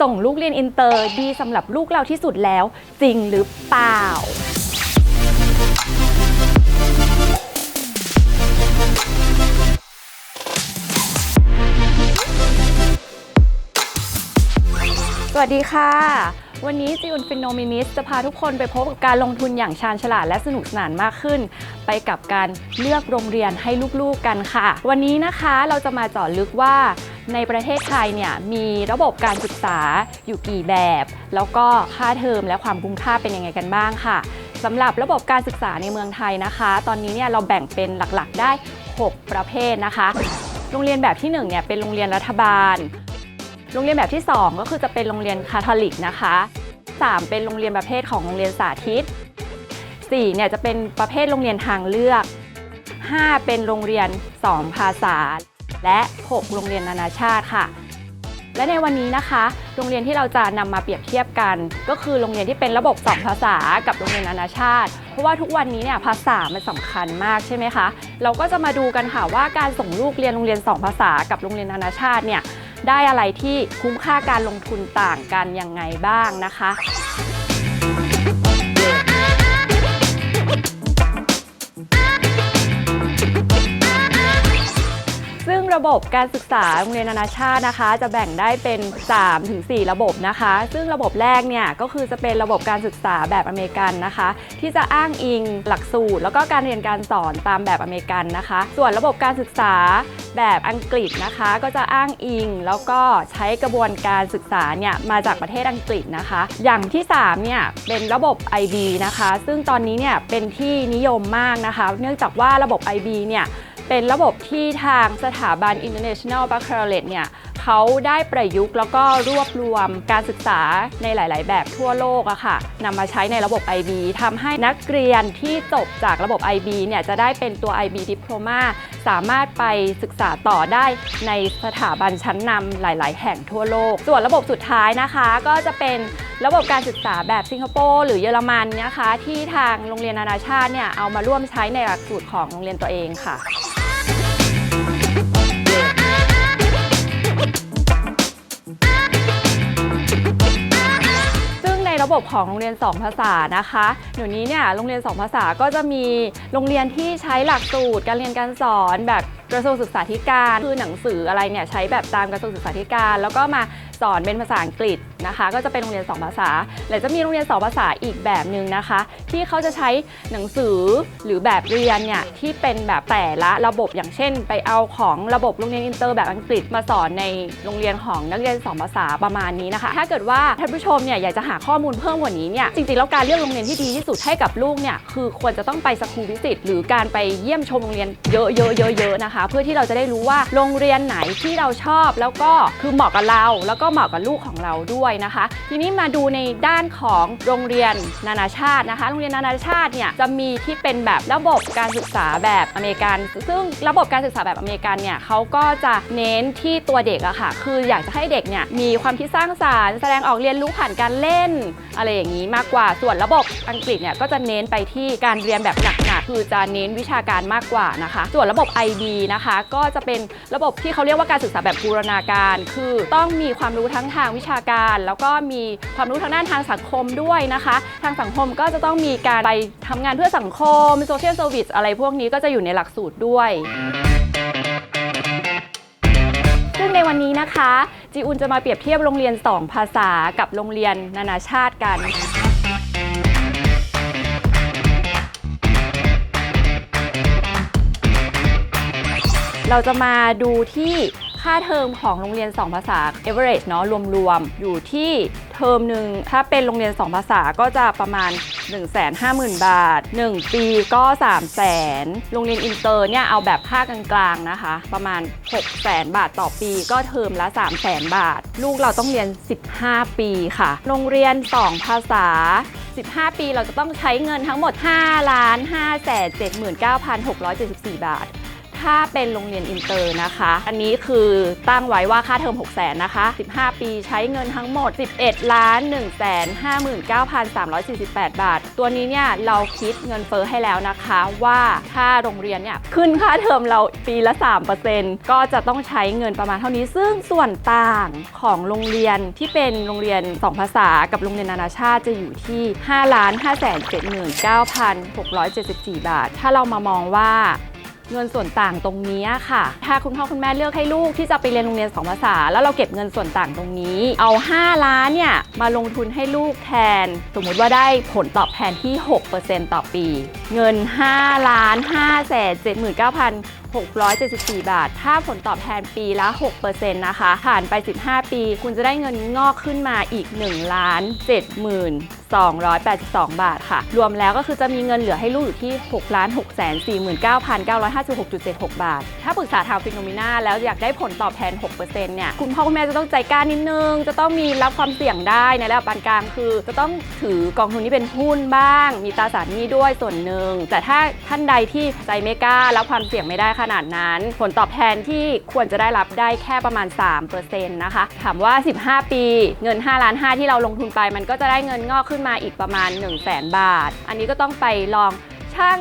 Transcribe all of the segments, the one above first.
ส่งลูกเรียนอินเตอร์ดีสำหรับลูกเราที่สุดแล้ว จริงหรือเปล่า สวัสดีค่ะ วันนี้จิอุนฟินโนมินิสจะพาทุกคนไปพบกับการลงทุนอย่างชาญฉลาดและสนุกสนานมากขึ้น ไปกับการเลือกโรงเรียนให้ลูกๆกันค่ะ วันนี้นะคะเราจะมาเจาะลึกว่า ในประเทศไทยเนี่ยมีระบบการศึกษาอยู่กี่แบบ แล้วก็ค่าเทอมและความคุ้มค่าเป็นยังไงกันบ้างค่ะสำหรับระบบการศึกษาในเมืองไทยนะคะ ตอนนี้เนี่ยเราแบ่งเป็นหลักๆ ได้ 6 ประเภทนะคะ โรงเรียนแบบที่1เนี่ยเป็นโรงเรียนรัฐบาล โรงเรียนแบบที่ 2 ก็คือจะเป็นโรงเรียนคาทอลิกนะคะ 3 เป็นโรงเรียนประเภทของโรงเรียนสาธิต 4 เนี่ยจะเป็นประเภทโรงเรียนทางเลือก 5 เป็นโรงเรียน 2 ภาษา และ 6 โรงเรียนนานาชาติค่ะ และในวันนี้นะคะ โรงเรียนที่เราจะนำมาเปรียบเทียบกัน ก็คือโรงเรียนที่เป็นระบบ 2 ภาษากับโรงเรียนนานาชาติ เพราะว่าทุกวันนี้เนี่ยภาษามันสำคัญมากใช่ไหมคะ เราก็จะมาดูกันค่ะว่าการส่งลูกเรียนโรงเรียน 2 ภาษากับโรงเรียนนานาชาติเนี่ยได้อะไรที่คุ้มค่าการลงทุนต่างกันยังไงบ้างนะคะ ระบบการศึกษาโรงเรียนนานาชาตินะคะ จะแบ่งได้เป็น 3-4 ระบบนะคะ ซึ่งระบบแรกเนี่ยก็คือจะเป็นระบบการศึกษาแบบอเมริกันนะคะ ที่จะอ้างอิงหลักสูตร แล้วก็การเรียนการสอนตามแบบอเมริกันนะคะ ส่วนระบบการศึกษาแบบอังกฤษนะคะ ก็จะอ้างอิง แล้วก็ใช้กระบวนการศึกษาเนี่ยมาจากประเทศอังกฤษนะคะ อย่างที่3เนี่ยเป็นระบบ IB นะคะ ซึ่งตอนนี้เนี่ยเป็นที่นิยมมากนะคะ เนื่องจากว่าระบบ IB เนี่ย เป็นระบบที่ทางสถาบัน International Baccalaureate เนี่ยเขาได้ประยุกต์แล้วก็รวบรวมการศึกษาในหลาย ๆ แบบทั่วโลกอะค่ะนำมาใช้ในระบบ IB ทำให้นักเรียนที่จบจากระบบ IB เนี่ยจะได้เป็นตัว IB Diploma สามารถไปศึกษาต่อได้ในสถาบันชั้นนำหลาย ๆ แห่งทั่วโลก ส่วนระบบสุดท้ายนะคะ ก็จะเป็นระบบการศึกษาแบบสิงคโปร์หรือเยอรมันนะคะ ที่ทางโรงเรียนนานาชาติเนี่ยเอามาร่วมใช้ในหลักสูตรของโรงเรียนตัวเองค่ะ ระบบของโรงเรียน 2 ภาษานะคะเดี๋ยวนี้เนี่ยโรงเรียน 2 ภาษาก็จะมีโรงเรียนที่ใช้หลักสูตรการเรียนการสอนแบบกระทรวงศึกษาธิการคือหนังสืออะไรเนี่ยใช้แบบตามกระทรวงศึกษาธิการ แล้วก็มา สอนเป็นภาษาอังกฤษนะคะ ก็จะเป็นโรงเรียน 2 ภาษาหรือจะมีโรงเรียน 2 ภาษาอีกแบบหนึ่งนะคะ ที่เขาจะใช้หนังสือหรือแบบเรียนเนี่ยที่เป็นแบบแต่ละระบบอย่างเช่น ไปเอาของระบบโรงเรียนอินเตอร์แบบอังกฤษมาสอนในโรงเรียนของนักเรียน 2 ภาษาประมาณนี้นะคะ ถ้าเกิดว่าท่านผู้ชมเนี่ยอยากจะหาข้อมูลเพิ่มกว่านี้เนี่ยจริงๆแล้วการเลือกโรงเรียนที่ดีที่สุดให้กับลูกเนี่ยคือควรจะต้องไปสกูลวิสิตหรือการไปเยี่ยมชมโรงเรียนเยอะๆๆๆนะคะ เพื่อที่เราจะได้รู้ว่าโรงเรียนไหนที่เราชอบแล้วก็คือเหมาะกับเราแล้วก็เหมาะกับลูกของเราด้วยนะคะ ทีนี้มาดูในด้านของโรงเรียนนานาชาตินะคะ โรงเรียนนานาชาติเนี่ยจะมีที่เป็นแบบระบบการศึกษาแบบอเมริกัน ซึ่งระบบการศึกษาแบบอเมริกันเนี่ยเขาก็จะเน้นที่ตัวเด็กอะค่ะ คืออยากจะให้เด็กเนี่ยมีความคิดสร้างสารรค์แสดงออกเรียนรู้ผ่านการเล่น อะไรอย่างนี้มากกว่า ส่วนระบบอังกฤษเนี่ยก็จะเน้นไปที่การเรียนแบบหนักๆคือจะเน้นวิชาการมากกว่านะคะ ส่วนระบบ IB นะคะ ก็จะเป็นระบบที่เขาเรียกว่าการศึกษาแบบบูรณาการ คือต้องมีความรู้ทั้งทางวิชาการ แล้วก็มีความรู้ทางด้านทางสังคมด้วยนะคะ ทางสังคมก็จะต้องมีการไปทำงานเพื่อสังคม social service อะไรพวกนี้ก็จะอยู่ในหลักสูตรด้วยซึ่งในวันนี้นะคะ จีอุนจะมาเปรียบเทียบโรงเรียน 2 ภาษากับโรงเรียนนานาชาติกันเราจะมาดูที่ ค่าเทอมของโรงเรียน 2 ภาษา average เนาะรวมๆ อยู่ที่เทอมหนึ่งถ้าเป็นโรงเรียน 2 ภาษาก็จะประมาณ 150,000 บาท 1 ปีก็ 300,000 โรงเรียนอินเตอร์เนี่ยเอาแบบค่ากลางๆนะคะ ประมาณ 600,000 บาทต่อปีก็เทอมละ 300,000 บาท ลูกเราต้องเรียน 15 ปีค่ะ โรงเรียน 2 ภาษา 15 ปีเราจะต้องใช้เงินทั้งหมด 5 5 7 9 6 7 4 บาท ถ้าเป็นโรงเรียนอินเตอร์นะคะ อันนี้คือตั้งไว้ว่าค่าเทอม6 0 0 0 0นะคะ 15 ปีใช้เงินทั้งหมด 11ล้าน1 5 9 3 4 8 บาท ตัวนี้เนี่ยเราคิดเงินเฟ้อให้แล้วนะคะว่าถ้าโรงเรียนเนี่ยขึ้นค่าเทอมเราปีละ 3%ก็จะต้องใช้เงินประมาณเท่านี้ ซึ่งส่วนต่างของโรงเรียนที่เป็นโรงเรียน 2 ภาษากับโรงเรียนนานาชาติจะอยู่ที่ 5 5 7 9 674 บาท ถ้าเรามามองว่า เงินส่วนต่างตรงนี้ค่ะ ถ้าคุณพ่อคุณแม่เลือกให้ลูกที่จะไปเรียนโรงเรียน2ภาษา แล้วเราเก็บเงินส่วนต่างตรงนี้ เอา 5 ล้านเนี่ยมาลงทุนให้ลูกแทน สมมุติว่าได้ผลตอบแทนที่ 6%ต่อปี เงิน 5 ล้าน5แสน79,000 674 บาท ถ้าผลตอบแทนปีละ 6%นะคะ ผ่านไป 15 ปี คุณจะได้เงินงอกขึ้นมาอีก 1 ล้าน 70,000 282 บาทค่ะ รวมแล้วก็คือจะมีเงินเหลือให้ลูกอยู่ที่6ล้าน6 4 9 9 5 6 7 6 บาท ถ้าปรึกษาทางฟิโนมิน่าแล้วอยากได้ผลตอบแทน 6%เนี่ยคุณพ่อคุณแม่จะต้องใจกล้านิดนึง จะต้องมีรับความเสี่ยงได้ในระดับปานกลางคือ จะต้องถือกองทุนที่เป็นหุ้นบ้าง มีตราสารหนี้ด้วยส่วนหนึ่ง แต่ถ้าท่านใดที่ใจไม่กล้ารับความเสี่ยงไม่ได้ขนาดนั้น ผลตอบแทนที่ควรจะได้รับได้แค่ประมาณ 3%นะคะถามว่า 15 ปีเงิน5ล้าน5ที่เราลงทุนไปมันก็จะได้เงินงอกขึ้นมาอีกประมาณ 1 0 0 0 0แบาท อันนี้ก็ต้องไปลองชั่ง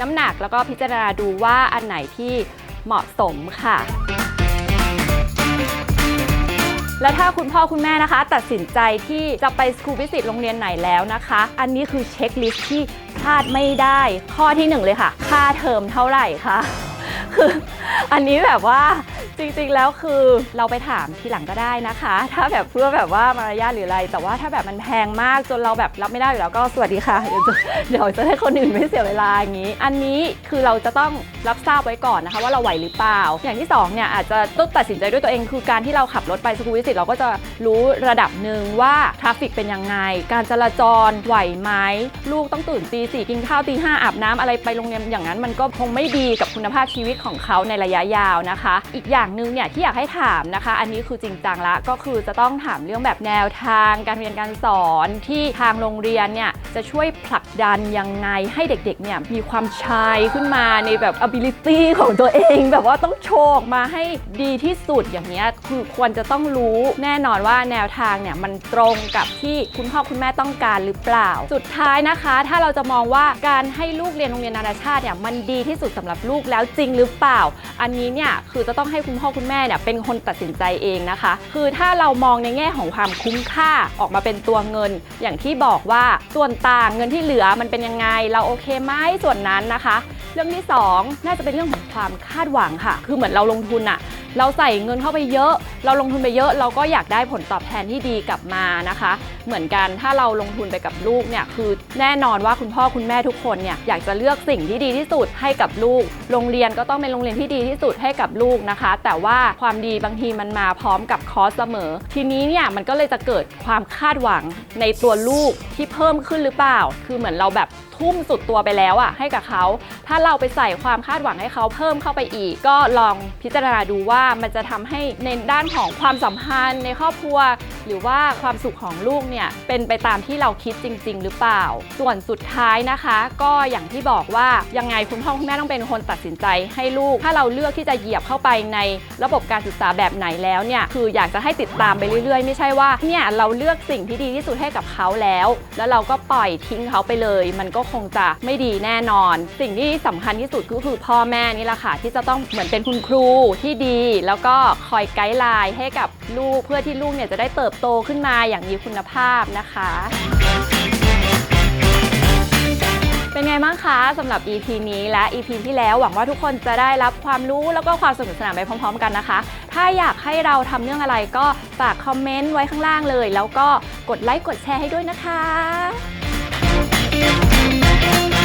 น้ำหนักแล้วก็พิจารณาดูว่าอันไหนที่เหมาะสมค่ะ แล้วถ้าคุณพ่อคุณแม่นะคะ ตัดสินใจที่จะไปสคูลวิสิตโรงเรียนไหนแล้วนะคะ อันนี้คือเช็คลิสต์ที่พลาดไม่ได้ ข้อที่หนึ่งเลยค่ะ ค่าเทอมเท่าไหร่คะคืออันนี้แบบว่า จริงๆ แล้วคือเราไปถามทีหลังก็ได้นะคะ ถ้าแบบเพื่อแบบว่ามารยาทหรืออะไร แต่ว่าถ้าแบบมันแพงมากจนเราแบบรับไม่ได้อยู่แล้วก็สวัสดีค่ะ เดี๋ยวจะเดี๋ยวจะให้คนอื่นไม่เสียเวลาอย่างนี้ อันนี้คือเราจะต้องรับทราบไว้ก่อนนะคะ ว่าเราไหวหรือเปล่า อย่างที่สองเนี่ยอาจจะต้องตัดสินใจด้วยตัวเอง คือการที่เราขับรถไปสกูวิสิตเราก็จะรู้ระดับหนึ่งว่าทราฟฟิกเป็นยังไง การจราจรไหวไหมลูกต้องตื่นตีสี่กินข้าวตีห้าอาบน้ำอะไรไปโรงเรียนอย่างนั้น มันก็คงไม่ดีกับคุณภาพชีวิตของเขาในระยะยาวนะคะ อีกอย่างหนึ่งเนี่ยที่อยากให้ถามนะคะ อันนี้คือจริงจังละก็คือจะต้องถามเรื่องแบบแนวทางการเรียนการสอนที่ทางโรงเรียนเนี่ยจะช่วยผลักดันยังไงให้เด็กๆเนี่ยมีความชายขึ้นมาในแบบ ability ของตัวเอง แบบว่าต้องโชกมาให้ดีที่สุดอย่างเนี้ยคือควรจะต้องรู้แน่นอนว่าแนวทางเนี่ยมันตรงกับที่คุณพ่อคุณแม่ต้องการหรือเปล่า สุดท้ายนะคะ ถ้าเราจะมองว่าการให้ลูกเรียนโรงเรียนนานาชาติเนี่ยมันดีที่สุดสำหรับลูกแล้วจริงหรือเปล่า อันนี้เนี่ยคือจะต้องให้คุณพ่อคุณแม่เนี่ยเป็นคนตัดสินใจเองนะคะ คือถ้าเรามองในแง่ของความคุ้มค่าออกมาเป็นตัวเงิน อย่างที่บอกว่าส่วนต่างเงินที่เหลือมันเป็นยังไง เราโอเคไหมส่วนนั้นนะคะ เรื่องที่สองน่าจะเป็นเรื่องของความคาดหวังค่ะ คือเหมือนเราลงทุนอะ เราใส่เงินเข้าไปเยอะ เราลงทุนไปเยอะ เราก็อยากได้ผลตอบแทนที่ดีกลับมานะคะ เหมือนกันถ้าเราลงทุนไปกับลูกเนี่ยคือแน่นอนว่าคุณพ่อคุณแม่ทุกคนเนี่ยอยากจะเลือกสิ่งที่ดีที่สุดให้กับลูก โรงเรียนก็ต้องเป็นโรงเรียนที่ดีที่สุดให้กับลูกนะคะ แต่ว่าความดีบางทีมันมาพร้อมกับคอสเสมอ ทีนี้เนี่ยมันก็เลยจะเกิดความคาดหวังในตัวลูกที่เพิ่มขึ้นหรือเปล่า คือเหมือนเราแบบทุ่มสุดตัวไปแล้วอะให้กับเขา ถ้าเราไปใส่ความคาดหวังให้เขาเพิ่มเข้าไปอีก ก็ลองพิจารณาดูว่ามันจะทำให้ในด้านของความสัมพันธ์ในครอบครัว หรือว่าความสุขของลูกเนี่ยเป็นไปตามที่เราคิดจริง ๆ หรือเปล่า ส่วนสุดท้ายนะคะ ก็อย่างที่บอกว่ายังไงคุณพ่อคุณแม่ต้องเป็นคนตัดสินใจให้ลูก ถ้าเราเลือกที่จะเหยียบเข้าไปในระบบการศึกษาแบบไหนแล้วเนี่ยคืออยากจะให้ติดตามไปเรื่อยๆ ไม่ใช่ว่าเนี่ยเราเลือกสิ่งที่ดีที่สุดให้กับเขาแล้ว แล้วเราก็ปล่อยทิ้งเขาไปเลย มันก็คงจะไม่ดีแน่นอน สิ่งที่สำคัญที่สุดก็คือพ่อแม่นี่แหละค่ะที่จะต้องเหมือนเป็นคุณครูที่ดี แล้วก็คอยไกด์ไลน์ให้กับลูกเพื่อที่ลูกเนี่ยจะได้เติบโตขึ้นมาอย่างมีคุณภาพนะคะเป็นไงบ้างคะสำหรับ EP นี้และ EP ที่แล้วหวังว่าทุกคนจะได้รับความรู้แล้วก็ความสนุกสนานไปพร้อม ๆ กันนะคะ ถ้าอยากให้เราทำเรื่องอะไรก็ฝากคอมเมนต์ไว้ข้างล่างเลย แล้วก็กดไลค์กดแชร์ให้ด้วยนะคะ Thank you.